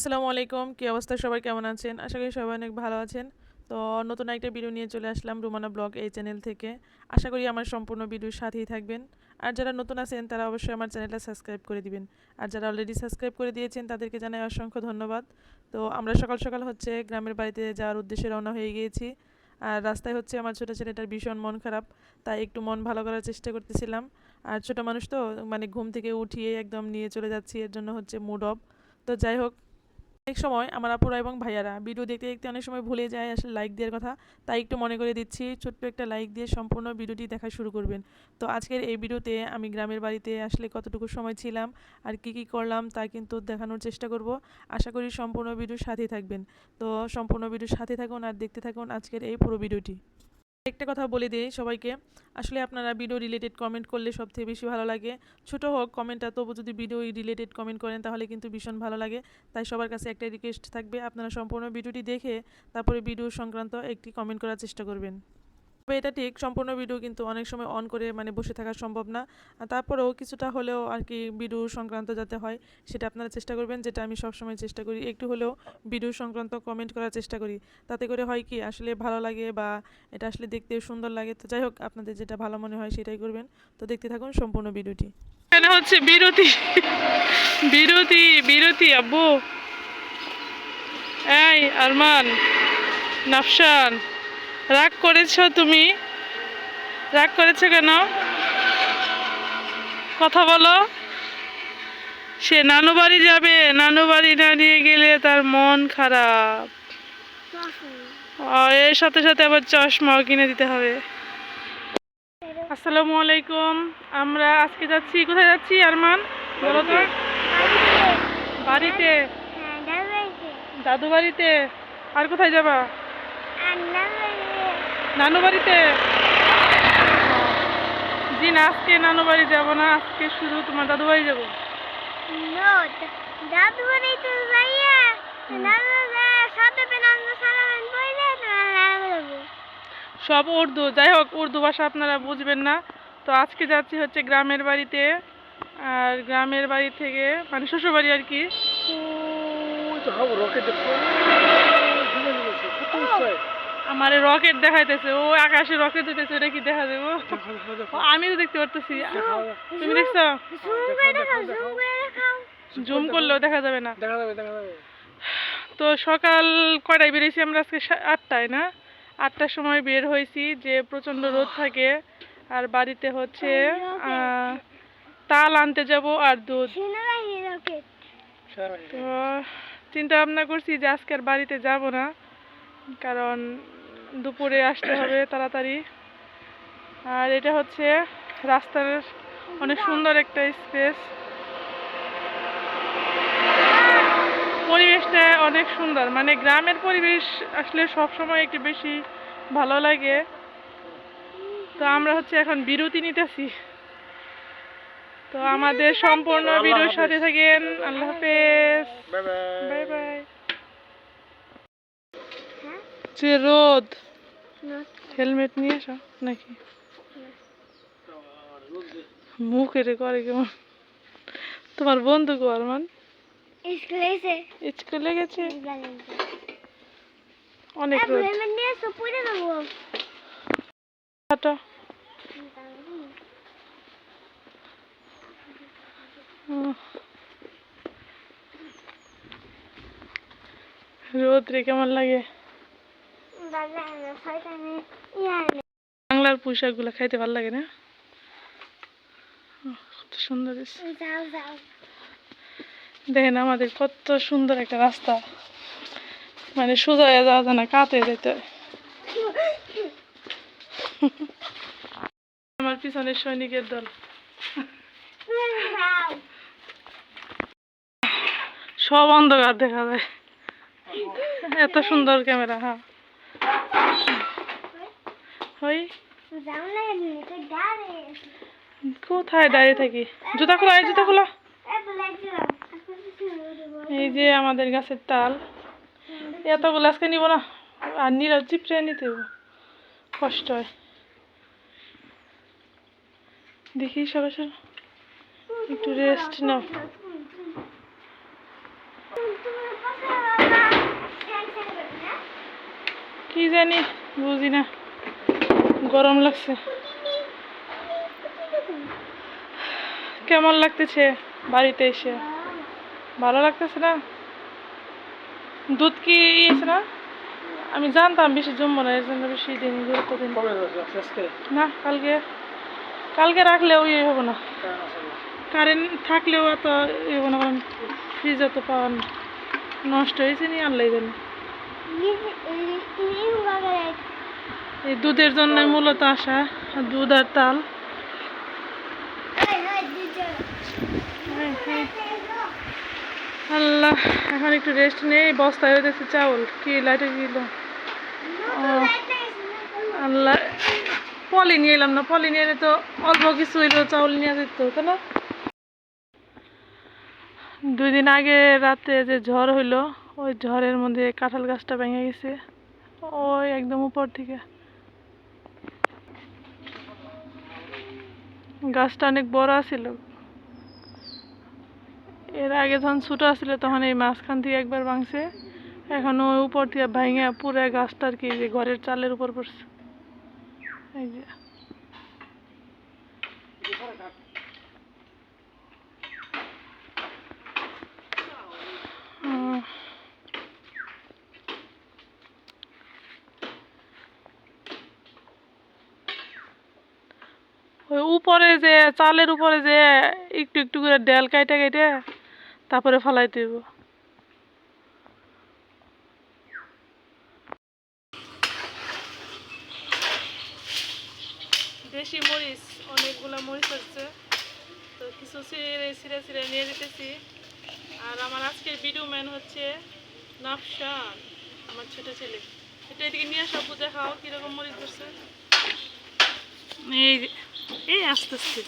আসসালামু আলাইকুম। কী অবস্থা? সবাই কেমন আছেন? আশা করি সবাই অনেক ভালো আছেন। তো নতুন একটা ভিডিও নিয়ে চলে আসলাম রুমানা ব্লগ এই চ্যানেল থেকে। আশা করি আমার সম্পূর্ণ ভিডিওর সাথেই থাকবেন। আর যারা নতুন আছেন, তারা অবশ্যই আমার চ্যানেলটা সাবস্ক্রাইব করে দিবেন। আর যারা অলরেডি সাবস্ক্রাইব করে দিয়েছেন, তাদেরকে জানাই অসংখ্য ধন্যবাদ। তো আমরা সকাল সকাল হচ্ছে গ্রামের বাড়িতে যাওয়ার উদ্দেশ্যে রওনা হয়ে গিয়েছি। আর রাস্তায় হচ্ছে আমার ছোটো ছেলেটার ভীষণ মন খারাপ, তাই একটু মন ভালো করার চেষ্টা করতেছিলাম। আর ছোটো মানুষ তো মানে ঘুম থেকে উঠিয়ে একদম নিয়ে চলে যাচ্ছি। এর জন্য হচ্ছে মুড অফ তো যাই হোক অনেক সময় আমার আপুরা এবং ভাইয়ারা ভিডিও দেখতে দেখতে অনেক সময় ভুলে যায় আসলে লাইক দেওয়ার কথা। তাই একটু মনে করে দিচ্ছি, ছোট্ট একটা লাইক দিয়ে সম্পূর্ণ ভিডিওটি দেখা শুরু করবেন। তো আজকের এই ভিডিওতে আমি গ্রামের বাড়িতে আসলে কতটুকু সময় ছিলাম, আর কি কি করলাম তা কিন্তু দেখানোর চেষ্টা করব। আশা করি সম্পূর্ণ ভিডিওর সাথেই থাকবেন। তো সম্পূর্ণ ভিডিওর সাথে থাকুন আর দেখতে থাকুন আজকের এই পুরো ভিডিওটি। একটা কথা বলে দিই সবাইকে। আসলে আপনারা ভিডিও রিলেটেড কমেন্ট করলে সবথেকে বেশি ভালো লাগে। ছোট হোক কমেন্টটা তবু যদি ভিডিও রিলেটেড কমেন্ট করেন তাহলে কিন্তু ভীষণ ভালো লাগে। তাই সবার কাছে একটা রিকোয়েস্ট থাকবে, আপনারা সম্পূর্ণ ভিডিওটি দেখে তারপরে ভিডিও সংক্রান্ত একটি কমেন্ট করার চেষ্টা করবেন। তবে এটা ঠিক, সম্পূর্ণ ভিডিও কিন্তু অনেক সময় অন করে মানে বসে থাকা সম্ভব না। তারপরেও কিছুটা হলেও আর কি ভিডিও সংক্রান্ত যাতে হয়, সেটা আপনারা চেষ্টা করবেন, যেটা আমি সবসময় চেষ্টা করি। একটু হলেও ভিডিও সংক্রান্ত কমেন্ট করার চেষ্টা করি। তাতে করে হয় কি, আসলে ভালো লাগে বা এটা আসলে দেখতে সুন্দর লাগে। তো যাই হোক, আপনাদের যেটা ভালো মনে হয় সেটাই করবেন। তো দেখতে থাকুন সম্পূর্ণ ভিডিওটি এখানে হচ্ছে বিরতি। বিরতি বিরতি, আব্বু। এই, আরমান নাফসান রাগ করেছ তুমি? রাগ করেছ কেন? কথা বলো। সে নানু বাড়ি যাবে নানু বাড়ি না নিয়ে গেলে তার মন খারাপ। এর সাথে সাথে আবার চশমাও কিনে দিতে হবে। আসসালামু আলাইকুম। আমরা আজকে যাচ্ছি কোথায় যাচ্ছি আরমান? বলো তো। বাড়িতে। দাদু বাড়িতে আর কোথায় যাবা? নানু বাড়িতে জি না আজকে নানু বাড়ি যাব। না আজকে শুধু তোমার দাদু বাড়ি যাব দাদু বাড়ি যাইয়া তো সব উর্দু যাই হোক উর্দু ভাষা আপনারা বুঝবেন না। তো আজকে যাচ্ছি হচ্ছে গ্রামের বাড়িতে আর গ্রামের বাড়ি থেকে মানে শ্বশুর বাড়ি আর কি। আমার রকেট দেখাইতেছে ও আকাশে রকেট দিতেছে ওটা কি দেখা দেবো আমি তো দেখতে পারতেছি। তুমি দেখছ? জুম করলেও দেখা যাবে না। দেখা যাবে দেখা যাবে। তো সকাল কয়টায় বেরিয়েছি আমরা? আজকে সা- আটটায় না? আটটার সময় বের হয়েছি যে প্রচণ্ড রোদ থাকে। আর বাড়িতে হচ্ছে তাল আনতে যাব আর দুধ। সারা তো চিন্তা ভাবনা করছি যে আজকে আর বাড়িতে যাব না কারণ দুপুরে আসতে হবে তাড়াতাড়ি। আর এটা হচ্ছে রাস্তার অনেক সুন্দর একটা স্পেস পরিবেশটা অনেক সুন্দর মানে গ্রামের পরিবেশ আসলে সব সময় একটু বেশি ভালো লাগে। তো আমরা হচ্ছে এখন বিরতি নিতেছি। তো আমাদের সম্পূর্ণ ভিডিওর সাথে থাকেন আল্লাহ হাফেজ বাই বাই বাই বাই যে রোদ। হেলমেট নিয়ে এসো নাকি? মুখ এটে করে কেমন? তোমার বন্ধু গো আরমান? স্কুলে গেছে? অনেক রোদ রে কেমন লাগে? বাংলার পোশাকগুলো খাইতে ভালো লাগে না? কত সুন্দর দেখেন আমাদের কত সুন্দর একটা রাস্তা। মানে সোজা যাওয়া যায় না, কাতে যেতে আমার পিছনে সৈনিকের দল। সব অন্ধকার দেখা যায়। এত সুন্দর ক্যামেরা হ্যাঁ। গাড়ি কোথায় দাঁড়িয়ে থাকি? জুতা খোলা, এই জুতা খোলা। এই যে আমাদের গাছের তাল। এতগুলো আজকে নিব না। আর নিলে চিপড়ে নিতে। কষ্ট হয়। দেখি সরো একটু রেস্ট নাও তুমি তোমার পাশে বাবা ফ্যান সেট করবে না কি জানি বুঝি না। গরম লাগছে। কেমন লাগতেছে বাড়িতে এসে? ভালো লাগতেছে না? দুধ কি ইয়েছে না? আমি জানতাম বেশি জমবো না এর জন্য বেশি দিন গুরুত্ব দিন না কালকে। কালকে রাখলেও ইয়ে হব না। কারেন্ট থাকলেও এত ইয়ে হব না কারণ ফ্রিজে তো পাওয়া না নষ্ট হয়েছে নি আনলাই জানি। এই দুধের জন্য মূলত আসা দুধ আর তাল। আল্লাহ, এখন একটু রেস্ট নেই, বস্তায় হইতেছে চাউল। কি লাইটে দিল আল্লাহ, পলি নিয়ে এলাম না, পলি নিয়ে এলে তো অল্প কিছু হইল চাউল নিয়ে যেত, তাই না? দুই দিন আগে রাতে যে ঝড় হইল ওই ঝড়ের মধ্যে কাঁঠাল গাছটা ভেঙে গেছে। ওই একদম উপর থেকে। গাছটা অনেক বড় ছিল এর আগে যখন ছোটো আসছিল তখন এই মাঝখান থেকে একবার ভাঙছে। এখন ওই উপর থেকে ভাঙে পুরো গাছটা আর কি যে ঘরের চালের উপর পড়ছে। এই যে হুম। ওই উপরে যে চালের উপরে যে একটু একটু করে ডেল কাইটে কাইটে তারপরে ফালাই দিব দেশি মরিচ অনেকগুলো মরিচ হচ্ছে। তো কিছু ছিঁড়ে ছিঁড়ে ছিঁড়ে নিয়ে যেতেছি। আর আমার আজকের ভিডিও ম্যান হচ্ছে নাফশান আমার ছোট ছেলে। এটা এদিকে নিয়ে সব দেখাও কীরকম মরিচ ধরছে। এই এই আস্তে আস্তে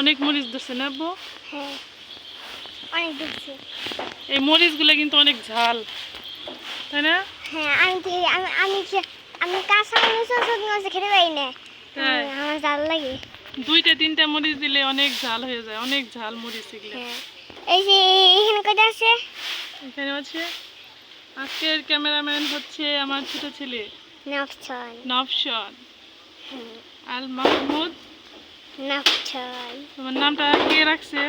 অনেক মরিচ ধরছে না আব্বু? হ্যাঁ অনেক দেখছি এই মরিচগুলো কিন্তু অনেক ঝাল তাই না? হ্যাঁ আমি আমি আমি কাঁচা মরিচ সব খেতে পারি না। আমার লাগে। দুইটা তিনটা মরিচ দিলে অনেক ঝাল হয়ে যায় অনেক ঝাল মরিচ এগুলো। হ্যাঁ। এই যে এখানে কয়টা আছে? এখানে আছে। আজকের ক্যামেরাম্যান হচ্ছে আমার ছোট ছেলে। নফশন আল মাহমুদ। তোমার নামটা কে রাখছে?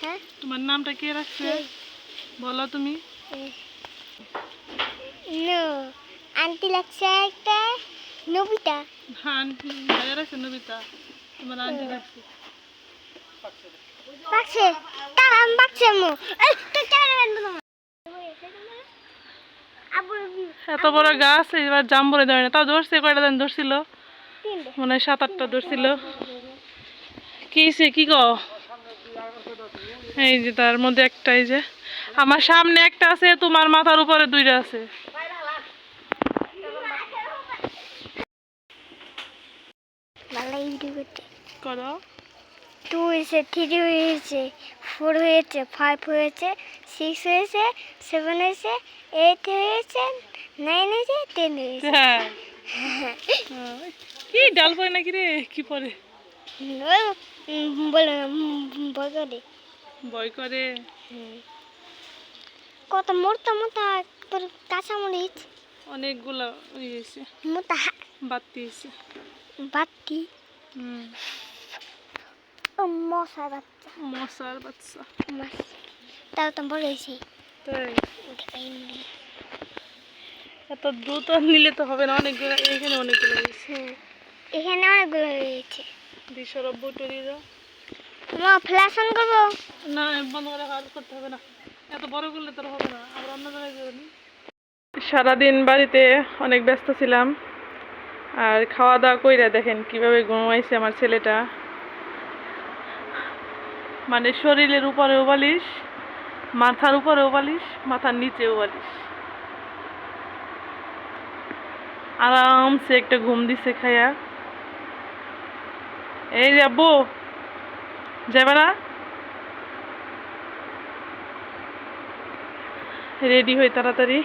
হ্যাঁ? তোমার নামটা কে রাখছে? বলো তুমি। নো আন্টি লাগছে একটা নবিতা। হ্যাঁ ভাইয়া রাখছে নবিতা। তোমার আন্টি রাখছে। পাকছে তার আমি পাকছে মু। এই তো এত বড় গাছ এবার জাম বলে দেয় না তাও ধরছে কয়টা দিন ধরছিল? মনে হয় সাত আটটা ধরছিল। কি সে কি গো এই যে তার মধ্যে একটা এই যে আমার সামনে একটা আছে তোমার মাথার উপরে দুইটা আছে। করো। টু হয়েছে থ্রি হয়েছে ফোর হয়েছে ফাইভ হয়েছে সিক্স হয়েছে সেভেন হয়েছে এইট হয়েছে নাইন হয়েছে টেন হয়েছে। হ্যাঁ। কি ডাল পরে নাকি রে? কি পরে? বলো বই করে। ভয় করে। কত মোটা মোটা কাঁচা মরিচ অনেকগুলো ইয়েছে মোটা বাতি বাতি। হুম। ও মশা বাচ্চা মশার বাচ্চা তাও তো বড় হয়েছে তাই এত দ্রুত নিলে তো হবে না অনেকগুলো এখানে অনেকগুলো হুম এখানে অনেকগুলো রয়েছে নব্বই টরি মা ফ্ল্যাশ অন করব না বন্ধ করে আর করতে হবে না এত বড় করলে তো আর হবে না আবার অন্য জায়গায় যাবে না সারাদিন বাড়িতে অনেক ব্যস্ত ছিলাম। আর খাওয়া দাওয়া কইরা দেখেন কীভাবে ঘুমাইছে আমার ছেলেটা। মানে শরীরের উপরেও বালিশ মাথার উপরেও বালিশ মাথার নিচেও বালিশ আরামসে একটা ঘুম দিছে খাইয়া এই যে আব্বু, যাবে না? রেডি হই তাড়াতাড়ি।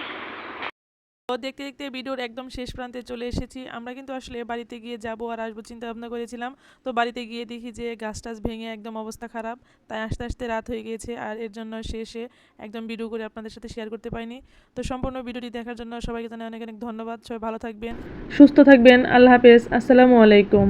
তো দেখতে দেখতে ভিডিওর একদম শেষ প্রান্তে চলে এসেছি। আমরা কিন্তু আসলে বাড়িতে গিয়ে যাব আর আসব চিন্তা ভাবনা করেছিলাম। তো বাড়িতে গিয়ে দেখি যে গাছ টাছ ভেঙে একদম অবস্থা খারাপ। তাই আস্তে আস্তে রাত হয়ে গিয়েছে আর এর জন্য শেষে একদম ভিডিও করে আপনাদের সাথে শেয়ার করতে পারিনি। তো সম্পূর্ণ ভিডিওটি দেখার জন্য সবাইকে জানাই অনেক অনেক ধন্যবাদ। সবাই ভালো থাকবেন। সুস্থ থাকবেন। আল্লাহ হাফেজ। আসসালামু আলাইকুম।